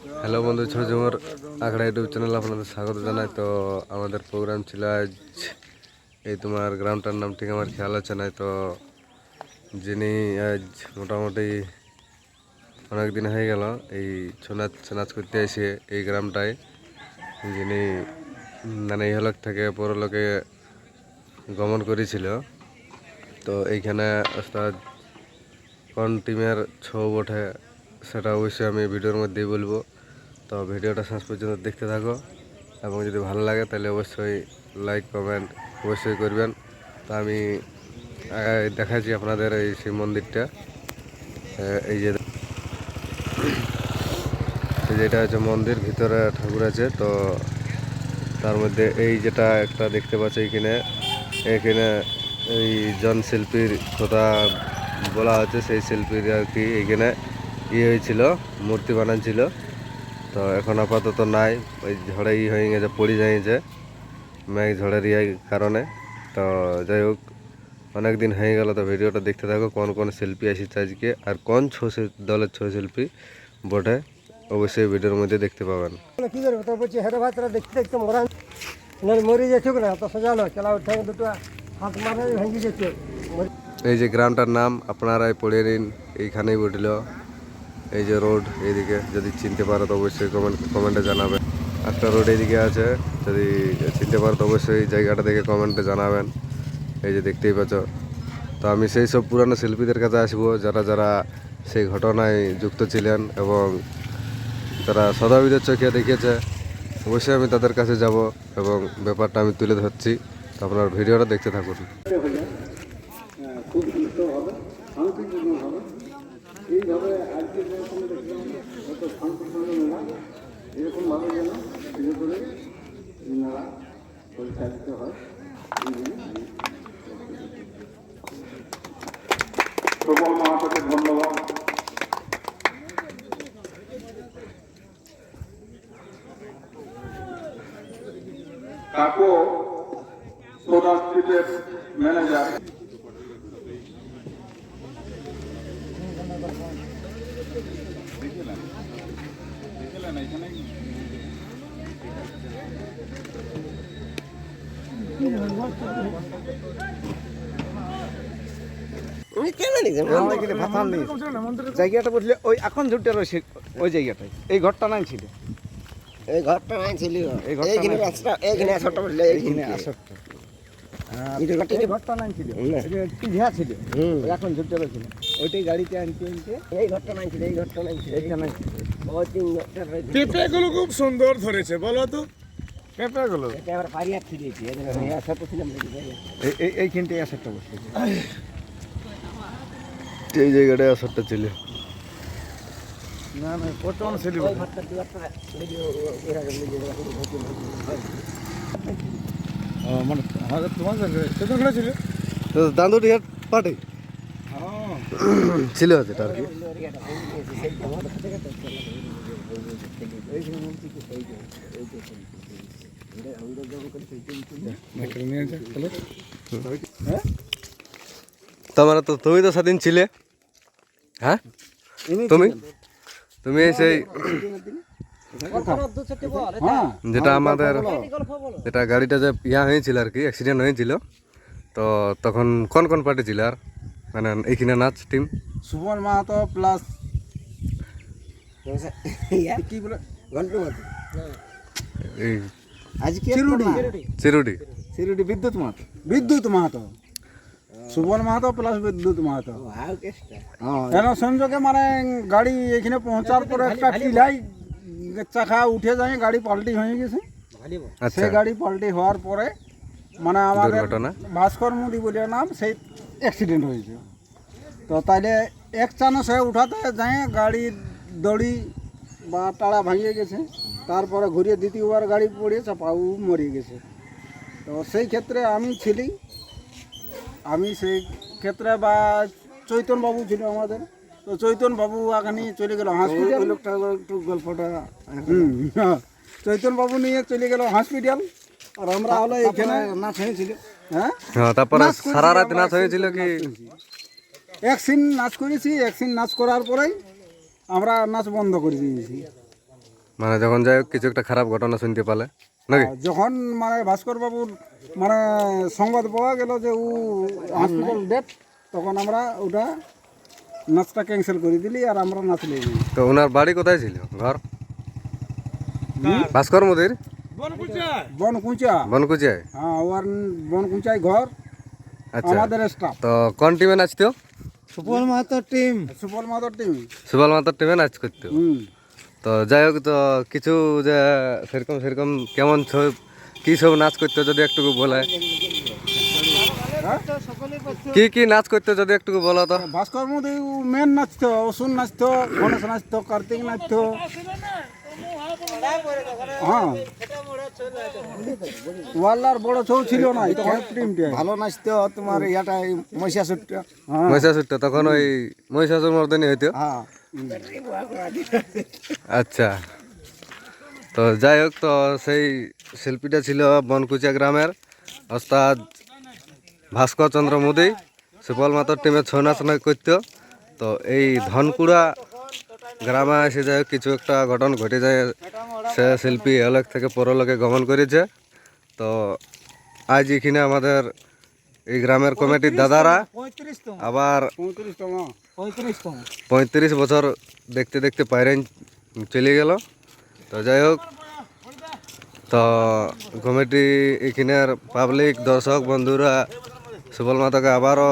Hello বন্ধু, ছোট ঝুমুর, আখড়া ইউটিউব চ্যানেল আপনাদের স্বাগত জানাই। তো আমাদের প্রোগ্রাম ছিল আজ এই তোমার গ্রামটার নাম ঠিক আমার খেয়াল আছে নাই। তো যিনি আজ মোটামুটি অনেক দিন হয়ে গেল এই ছৌ নাচ নাচ করতে এসে এই গ্রামটায়। যিনি মানে ইহলোক থেকে পরলোকে গমন করেছিল। তো এইখানে ওস্তাদ কোন টিমের ছৌ ওঠে সেটা অবশ্যই আমি ভিডিওর মধ্যেই বলব। তো ভিডিওটা শেষ পর্যন্ত দেখতে থাকো এবং যদি ভালো লাগে তাহলে অবশ্যই লাইক কমেন্ট অবশ্যই করবেন। তো আমি দেখাচ্ছি আপনাদের এই শিব মন্দিরটা। এই যে যেটা হচ্ছে মন্দির, ভিতরে ঠাকুর আছে। তো তার মধ্যে এই যেটা একটা দেখতে পাচ্ছি এখানে এখানে এই জন শিল্পীর কথা বলা হচ্ছে, সেই শিল্পীর আর কি এখানে ইয়ে হয়েছিল মূর্তি বানাচ্ছিল তো এখন আপাতত নাই ওই ঝড়ে ই হয়ে গেছে পড়ে যাইছে মেঘ ঝড়ের ইয়ে কারণে। তো যাই হোক অনেক দিন হয়ে গেল তো ভিডিওটা দেখতে থাকো কোন কোন শিল্পী এসেছে আজকে আর কোন ছৌ দলের ছৌ শিল্পী বটে অবশ্যই ভিডিওর মধ্যে দেখতে পাবেন। মানে কি করব তো বলছি হেরে ভাই তোরা দেখতে দেখতে মরান মরে যাচ্ছে না? তো সোজালো চালাও ঠ্যাং দুটো হাত মারে ভেঙে যেতে এই যে গ্রামটার নাম আপনারাই পড়ে নিন এইখানেই উঠল। এই যে রোড এইদিকে যদি চিনতে পারো তো অবশ্যই কমেন্ট কমেন্টে জানাবে। একটা রোড এইদিকে আছে, যদি চিনতে পারো তো অবশ্যই জায়গাটা দেখে কমেন্টে জানাবেন। এই যে দেখতেই পাচ্ছ। তো আমি সেই সব পুরানো শিল্পীদের কাছে আসব, যারা যারা সেই ঘটনায় যুক্ত ছিলেন এবং তারা সদাবিদের চোখে দেখেছে। অবশ্যই আমি তাদের কাছে যাব এবং ব্যাপারটা আমি তুলে ধরছি। তো আপনার ভিডিওটা দেখতে থাকুন। খুব সুস্থ হবে, শান্তিপূর্ণ হবে। এইভাবে আজকে যখন দেখলাম যত শান্তিপূর্ণ মেলা এরকমভাবে যেন ধীরে করে এই পরিচালিত হয়। প্রবল মহাপতির ধন্যবাদ। কাকু সোডা স্ট্রিটের ম্যানেজার জায়গাটা বসলে ওই এখন ঝুটটা রয়েছে ওই জায়গাটায়। এই ঘরটা নাই ছিল। এই ঘরটা নাই ছিল। এইখানে নাই। এইখানে আসরটা ঘরটা ছিল। এখন ঝুটটা রয়েছিল ওইটাই গাড়িতে আনতে আনতে এই ঘরটা নাই ছিল এই ঘরটা নাই ছিল। পেঁপেগুলো খুব সুন্দর ধরেছে বলো তো। পেঁপেগুলো? এটা আবার পারিয়া ফিরেছি এই আসরটা বসে এই জায়গাটায় আসরটা ছিল। না না বর্তমানে ছিল। মানে আমাদের তোমার ছিল? দান্দুটি হাট পাটে ছিল যেটা আর কি। তোমার তো তুমি তো সেদিন ছিলে। হ্যাঁ? তুমি? তুমি সেই যেটা আমাদের যেটা গাড়িটা যে ইয়া হয়েছিল আর কি অ্যাক্সিডেন্ট হয়েছিল তো তখন কোন কোন পার্টি ছিল আর? মানে এইখানে নাচ টিম সুমন মাহাতো প্লাস কি বলে ঘন্টু মতো এই আজকে চিরুডি। চিরুটি চিরুডি। বিদ্যুৎ মাহাতো। বিদ্যুৎ মাহাতো। সুবল মাহাতো প্লাস বিদ্যুৎ মাহাতো। হাউ কেসটা কেন সংযোগে মানে গাড়ি এখানে পৌঁছার পরে একটা টিলাই চাকা উঠে যায় গাড়ি পাল্টি হয়ে গেছে। আচ্ছা। সেই গাড়ি পাল্টি হওয়ার পরে মানে আমাদের দুর্ঘটনা? ভাস্কর মুদি বলে নাম সেই অ্যাক্সিডেন্ট হয়েছে তো তাইলে এক চানসে উঠাতে যায় গাড়ির দড়ি বা টাড়া ভাঙিয়ে গেছে। তারপরে ঘুরিয়ে দ্বিতীয়বার গাড়ি পড়ে চাপাউ মরে গেছে। তো সেই ক্ষেত্রে আমি ছিলি। আমি সেই ক্ষেত্রে বা চৈতন বাবু ছিল আমাদের। তো চৈতন বাবু এখানে চলে গেল হসপিটাল। লোকটা একটু গল্পটা হ্যাঁ। চৈতন বাবু নিয়ে চলে গেল হসপিটাল। আর আমরা হলো এখানে নাচ হয়েছিল। হ্যাঁ? হ্যাঁ তারপরে সারা রাত নাচ হয়েছিল কি? এক সিন নাচ করেছি এক সিন নাচ করার পরেই আমরা নাচ বন্ধ করে দিয়েছি। মানে যখন যাই হোক কিছু একটা খারাপ ঘটনা শুনতে পালে নাকি? যখন মানে ভাস্কর বাবুর মানে সংবাদ পাওয়া গেল যে ও হসপিটাল ডেট তখন আমরা ওটা নাচটা ক্যান্সেল করে দিলি আর আমরা নাচলে তো ওনার বাড়ি কোথায় ছিল? ঘর? ভাস্কর মোদির? বনকুচা। বনকুচিয়ায় হ্যাঁ ওর বনকুচাই ঘর আচ্ছা। আমাদের স্টাফ তো কোন টিমে নাচতো? সুপল মাহাতোর টিম সুপল মাদর টিম সুবল মাতার টিমে নাচ করতো হুম। তো যাই হোক তো কিছু যে সেরকম সেরকম কেমন সব কি সব নাচ করতে যদি একটু বলে। কি কি নাচ করতে যদি একটু বলো তো। ভাস্কর মোদি মেন নাচতো অসুন নাচতো গণেশ নাচতো কার্তিক নাচতো। হ্যাঁ। ওয়াল্লার বড় ছৌ ছিল না তখন টিমটা ভালো নাচতো তোমার ইয়াটা মহিষাসুরটা। হ্যাঁ। তখন ওই মহিষাসুর মর্দনী হইতো। হ্যাঁ। আচ্ছা। তো যাই হোক তো সেই শিল্পীটা ছিল বনকুচিয়া গ্রামের ওস্তাদ ভাস্কর চন্দ্র মোদী। সুপল মাতার টিমে ছৌ নাচ নাচ করতো। তো এই ধনকুড়া গ্রামে এসে যাই হোক কিছু একটা ঘটন ঘটে যায় সে শিল্পী এলাক থেকে পরলোকে গমন করেছে। তো আজ এখানে আমাদের এই গ্রামের কমিটির দাদারা আবার পঁয়ত্রিশ বছর দেখতে দেখতে পাইরেন চলে গেল। তো যাই হোক তো কমিটি এখানের পাবলিক দর্শক বন্ধুরা সুবল মাতাকে আবারও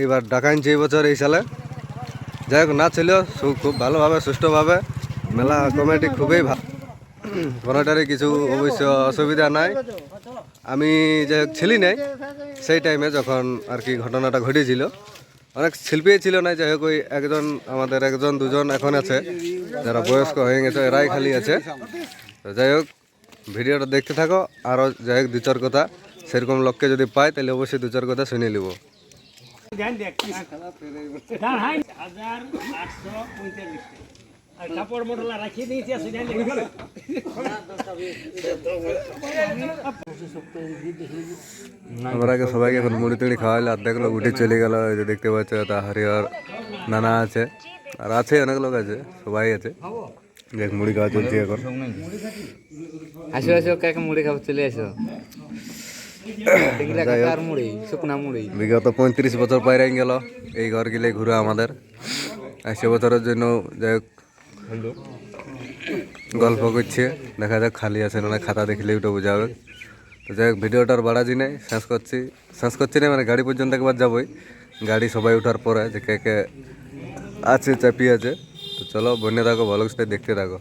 এইবার ডাকাইছে এই বছর এই সালে। যাই হোক না ছিল খুব ভালোভাবে, সুষ্ঠুভাবে। মেলা কমিটি খুবই ভালো কোনোটারই কিছু অবশ্য অসুবিধা নাই। আমি যাই হোক ছিলি নাই, সেই টাইমে যখন আর কি ঘটনাটা ঘটেছিল, অনেক শিল্পী ছিল না যাই হোক, ওই একজন, আমাদের একজন, দুজন এখন আছে, যারা বয়স্ক হয়ে গেছে, এরাই খালি আছে। তো যাই হোক, ভিডিওটা দেখতে থাকো, আরও যাই হোক দু চার কথা। সেরকম লোককে যদি পাই, তাহলে অবশ্যই দু চার কথা শুনে নিব। আমরা আগে সবাইকে এখন মুড়ি টুড়ি খাওয়াইলে অর্ধেক লোক উঠে চলে গেল যে দেখতে পাচ্ছ তা হরিহর নানা আছে আর আছে অনেক লোক আছে সবাই আছে। দেখ মুড়ি খাওয়া চলছে এখন। আসো আসো কাকা মুড়ি খাব চলে আসো দেখলে কাকার মুড়ি শুকনা মুড়ি বিগত পঁয়ত্রিশ বছর পাইরে গেল এই ঘর গেলে ঘুরে আমাদের। আর সে বছরের জন্য যাই হোক গল্প করছে। দেখা যাক খালি আছে না খাতা দেখলে ওটা বোঝাবে তো যাই হোক ভিডিওটার বাড়াজি নেই শেষ করছি। শেষ করছি না মানে গাড়ি পর্যন্ত একবার যাবই। গাড়ি সবাই ওঠার পরে যে কে কে আছে চাপিয়ে আছে। তো চলো বন্যে থাকো ভালো দেখতে থাকো।